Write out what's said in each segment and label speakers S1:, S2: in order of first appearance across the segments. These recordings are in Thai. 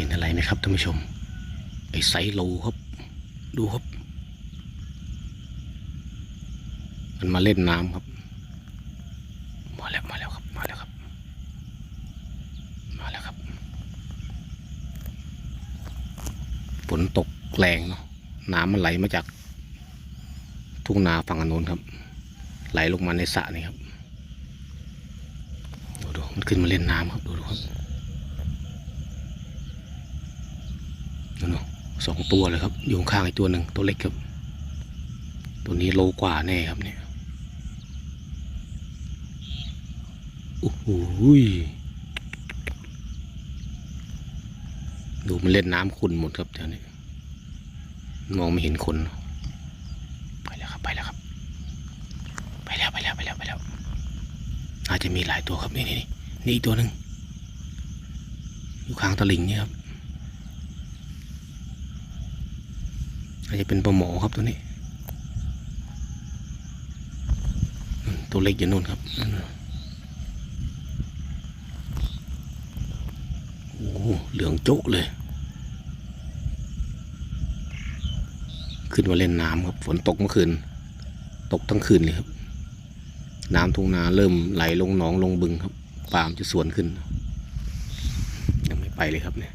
S1: เป็นอะไรไหมครับท่านผู้ชม ไอ้ไซโลครับ ดูครับ มันมาเล่นน้ำครับ มาแล้วมาแล้วครับ มาแล้วครับ มาแล้วครับ ฝนตกแรงเนาะ น้ำมันไหลมาจาก ทุ่งนาฝั่งอนนนครับ ไหลลงมาในสระนี่ครับ ดูดูมันขึ้นมาเล่นน้ำครับ ดูดูครับนั่น เนาะสองตัวเลยครับ อยู่ข้างอีกตัวหนึ่งตัวเล็กครับ ตัวนี้โลกว่าแน่ครับเนี่ยโอ้โหดูมันเล่นน้ำขุ่นหมดครับเดี๋ยวนี้มองไม่เห็นคนไปแล้วครับไปแล้วครับ ไปแล้วไปแล้วไปแล้วไปแล้วอาจจะมีหลายตัวครับนี่นี่นี่นี่อีกตัวหนึ่งอยู่ข้างตะลิงเนี่ยครับ อาจจะเป็นปลาหมอครับตัวนี้ ตัวเล็กอยู่นู่นครับโอ้เหลืองโจ๊กเลย ขึ้นมาเล่นน้ำครับ ฝนตกเมื่อคืน ตกทั้งคืนเลยครับ น้ำทุ่งนาเริ่มไหลลงหนองลงบึงครับปามจะสวนขึ้น ยังไม่ไปเลยครับเนี่ย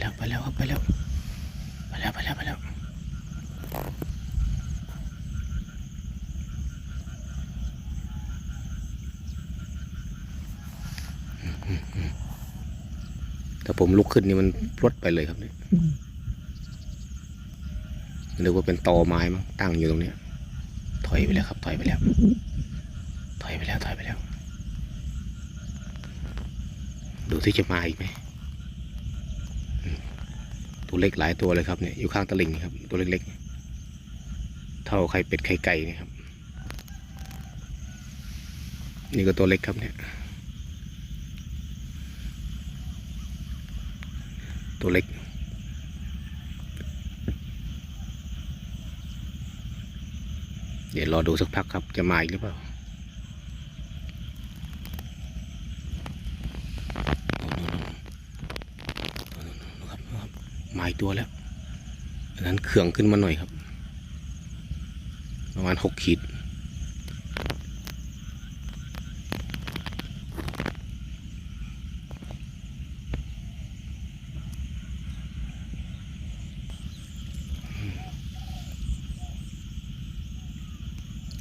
S1: แล้วไปแล้วครับไปแล้วไปแล้วไปแล้วไปแล้วอืมอืมอืมถ้าผมลุกขึ้นนี่มันพรวดไปเลยครับเนี่ยนึกว่าเป็นตอไม้มั้งตั้งอยู่ตรงเนี้ย ถอยไปแล้วครับ ถอยไปแล้ว ถอยไปแล้วถอยไปแล้ว ดูที่จะมาอีกไหมอืม ตัวเล็กหลายตัวเลยครับเนี่ยอยู่ข้างตะลิ่งครับ ตัวเล็กๆ เท่าไข่เป็ดไข่ไก่นี่ครับ นี่ก็ตัวเล็กครับเนี่ย ตัวเล็ก เดี๋ยวรอดูสักพักครับจะมาอีกหรือเปล่านู่นๆๆๆครับ นู่นครับมาอีกตัวแล้ว อันนั้นเขื่องขึ้นมาหน่อยครับ ประมาณหกขีด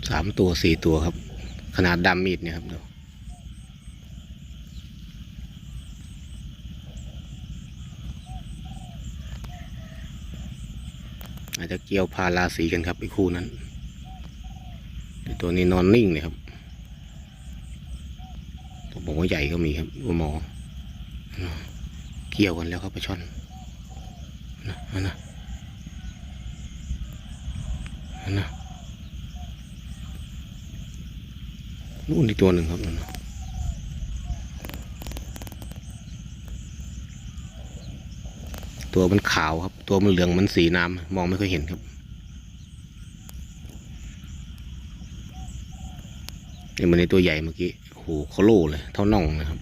S1: สามตัวสี่ตัวครับ ขนาดดำมีดเนี่ยครับดู อาจจะเกี่ยวพาราสีกันครับไอ้คู่นั้นตัวนี้นอนนิ่งเลยครับตัวหมอใหญ่ก็มีครับตัวหมอ เกี่ยวกันแล้วครับปลาช่อนนะนะนะนะนู่นอีกตัวหนึ่งครับนะ ตัวมันขาวครับ ตัวมันเหลืองมันสีน้ำมองไม่ค่อยเห็นครับนี่มันในตัวใหญ่เมื่อกี้โหโคโล่เลย เท่าน่องนะครับ